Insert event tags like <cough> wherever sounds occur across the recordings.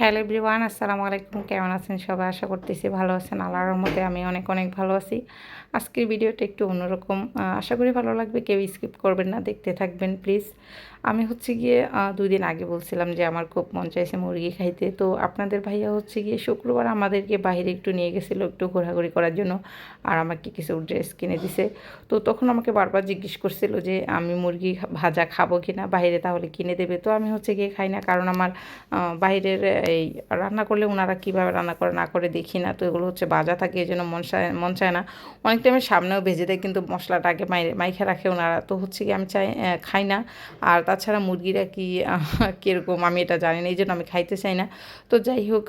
Hello everyone, আসসালামু আলাইকুম। কেমন আছেন সবাই? আশা করতেছি ভালো আছেন। আল্লাহর মতে আমি অনেক অনেক ভালো আছি। আজকের ভিডিওটা একটু অন্যরকম। আশা করি ভালো লাগবে, কেউ স্কিপ করবেন না, দেখতে থাকবেন, প্লিজ। আমি হচ্ছে গিয়ে দুই দিন আগে বলছিলাম যে আমার খুব মন চাইছে মুরগি খাইতে। তো আপনাদের ভাইয়া হচ্ছে গিয়ে শুক্রবার আমাদেরকে বাইরে একটু নিয়ে গেছিল একটু ঘোরাঘুরি করার জন্য। আর আমাকে কিছু ড্রেস কিনে দিছে। তো তখন আমাকে বারবার জিজ্ঞেস করছিল যে, আমি মুরগি ভাজা খাব কি না বাইরে তাহলে কিনে দেবে। তো আমি হচ্ছে গিয়ে খাই না। কারণ আমার বাইরের এই রান্না করলে ওনারা কীভাবে রান্না করে না করে দেখি না, তো এগুলো হচ্ছে বাজা থাকে, এই জন্য মন চায় মন চায় না। অনেক টাইমের সামনেও ভেজে দেয়, কিন্তু মশলাটা আগে মাই, মাইখে রাখে ওনারা তো হচ্ছে কি আমি চাই খাই না। আর তাছাড়া মুরগিরা কি কীরকম আমি এটা জানি না, এই জন্য আমি খাইতে চাই না। তো যাই হোক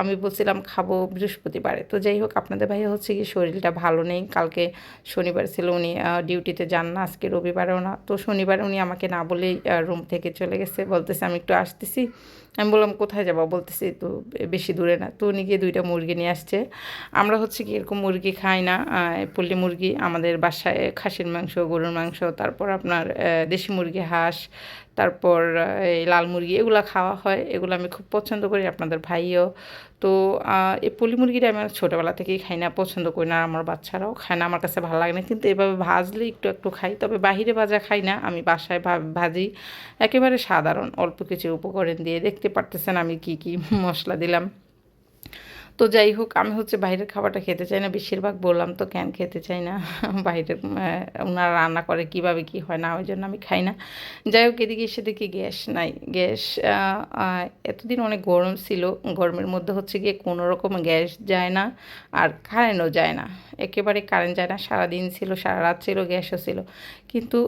আমি বলছিলাম খাব বৃহস্পতিবারে। তো যাই হোক, আপনাদের ভাইয়া হচ্ছে কি শরীরটা ভালো নেই, কালকে শনিবার ছিল উনি ডিউটিতে যান না, আজকে রবিবারেও না। তো শনিবারে উনি আমাকে না বলেই রুম থেকে চলে গেছে, বলতেছে আমি একটু আসতেছি। আমি বললাম, কোথায় যাব? বলতেছি তো বেশি দূরে না। তো উনি গিয়ে দুইটা মুরগি নিয়ে আসছে। আমরা হচ্ছে কি এরকম মুরগি খাই না পোলট্রি মুরগি। আমাদের বাসায় খাসির মাংস, গরুর মাংস, তারপর আপনার দেশি মুরগি, হাঁস তারপর এই লাল মুরগি এগুলো খাওয়া হয়, এগুলো আমি খুব পছন্দ করি আপনাদের ভাইও। তো এই পলি মুরগিটা আমি ছোটোবেলা থেকেই খাই না, পছন্দ করি না আমার বাচ্চারাও খায় না, আমার কাছে ভালো লাগে না, কিন্তু এভাবে ভাজলে একটু একটু খাই, তবে বাহিরে ভাজা খাই না, আমি বাসায় ভাজি। একেবারে সাধারণ, অল্প কিছু উপকরণ দিয়ে, দেখতে পারতেছেন আমি কি কি মশলা দিলাম। তো যাই হোক আমি হচ্ছে বাইরের খাবারটা খেতে চাই না। বেশিরভাগ বললাম তো কেন খেতে চাই না? <laughs> বাইরের আহ, ওনারা রান্না করে কীভাবে কি হয় না ওই জন্য আমি খাই না। যাই হোক এদিকে এসে দেখি গ্যাস নাই। গ্যাস এতদিন অনেক গরম ছিল। গরমের মধ্যে হচ্ছে গিয়ে কোনো রকম গ্যাস যায় না আর কারেন্টও যায় না। একেবারে কারেন্ট যায় না। সারাদিন ছিল সারা রাত ছিল গ্যাসও ছিল। কিন্তু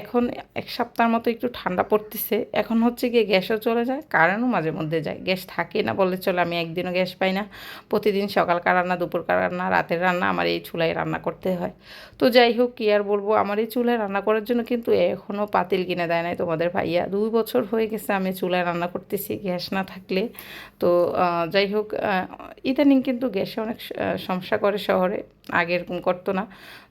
এখন এক সপ্তাহের মতো একটু ঠান্ডা পড়তেছে। এখন হচ্ছে গিয়ে গ্যাসও চলে যায় কারেন্টও মাঝে মধ্যে যায়। গ্যাস থাকে না বললে চলে আমি একদিনও গ্যাস পাই না। প্রতিদিন সকালকার রান্না, দুপুরকার রান্না, রাতের রান্না আমার এই চুলায় রান্না করতে হয়। তো যাই হোক, কী আর বলব, আমার এই চুলায় রান্না করার জন্য কিন্তু এখনও পাতিল কিনে দেয় নাই তোমাদের ভাইয়া। দুই বছর হয়ে গেছে আমি চুলায় রান্না করতেছি, গ্যাস না থাকলে। তো যাই হোক ইদানিং কিন্তু গ্যাসে অনেক সমস্যা করে শহরে। আগে এরকম করতো না।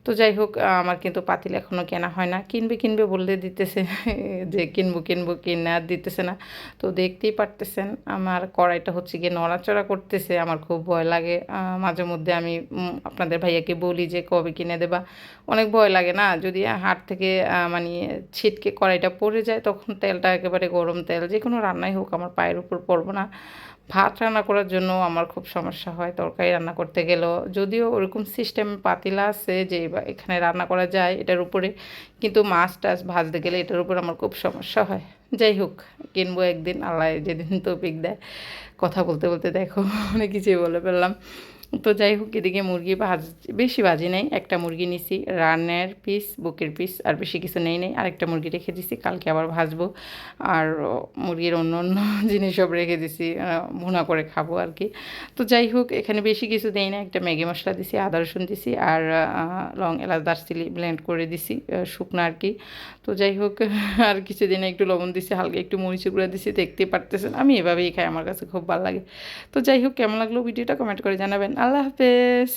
তো যাই হোক আমার কিন্তু পাতিল এখনও কেনা হয় না। কিনবে কিনবে বললে দিতেছে, <laughs> যে কিনবো কিনবো, কিনে আর দিতেছে না। তো দেখতেই পারতেছেন, আমার কড়াইটা হচ্ছে গিয়ে নড়াচড়া করতেছে, আমার খুব ভয় লাগে। মাঝে মধ্যে আমি আপনাদের ভাইয়াকে বলি যে কবে কিনে দেবা। অনেক ভয় লাগে না, যদি হাট থেকে মানে ছিটকে কড়াইটা পড়ে যায়, তখন তেলটা একেবারে গরম তেল যে কোনো রান্নাই হোক, আমার পায়ের উপর পড়ব না। ভাত রান্না করার জন্য আমার খুব সমস্যা হয়, তরকারি রান্না করতে গেলেও। যদিও ওরকম সিস্টেম পাতিলা আছে যে এখানে রান্না করা যায় এটার উপরে। কিন্তু মাছ টাছ ভাজতে গেলে এটার উপরে আমার খুব সমস্যা হয়। যাই হোক, কিনবো একদিন, আল্লাহ যেদিন তৌফিক দেয়। কথা বলতে বলতে দেখো, অনেক কিছুই বলে ফেললাম। তো যাই হোক, এদিকে মুরগি ভাজ, বেশি ভাজি নেই। একটা মুরগি নিছি, রানের পিস বুকের পিস আর বেশি কিছু নেই নেই। আরেকটা মুরগি রেখে দিছি, কালকে আবার ভাজবো। আর মুরগির অন্য অন্য <laughs> জিনিস সব রেখে দিছি ভুনা করে খাব আর কি। তো যাই হোক, এখানে বেশি কিছু দেই না একটা ম্যাগি মশলা দিছি, আদা রসুন দিছি, আর লং এলাচ দারচিনি ব্লেন্ড করে দিছি শুকনো আর কি। তো যাই হোক, <laughs> আর কিছুদিন একটু লবণ দিছি, হালকা একটু মরিচি গুঁড়া দিছি দেখতে পারতেছেন। আমি এভাবেই খাই, আমার কাছে খুব ভালো লাগে। তো যাই হোক, কেমন লাগল ভিডিওটা? কমেন্ট করে জানাবেন। আল্লাহ হাফেজ।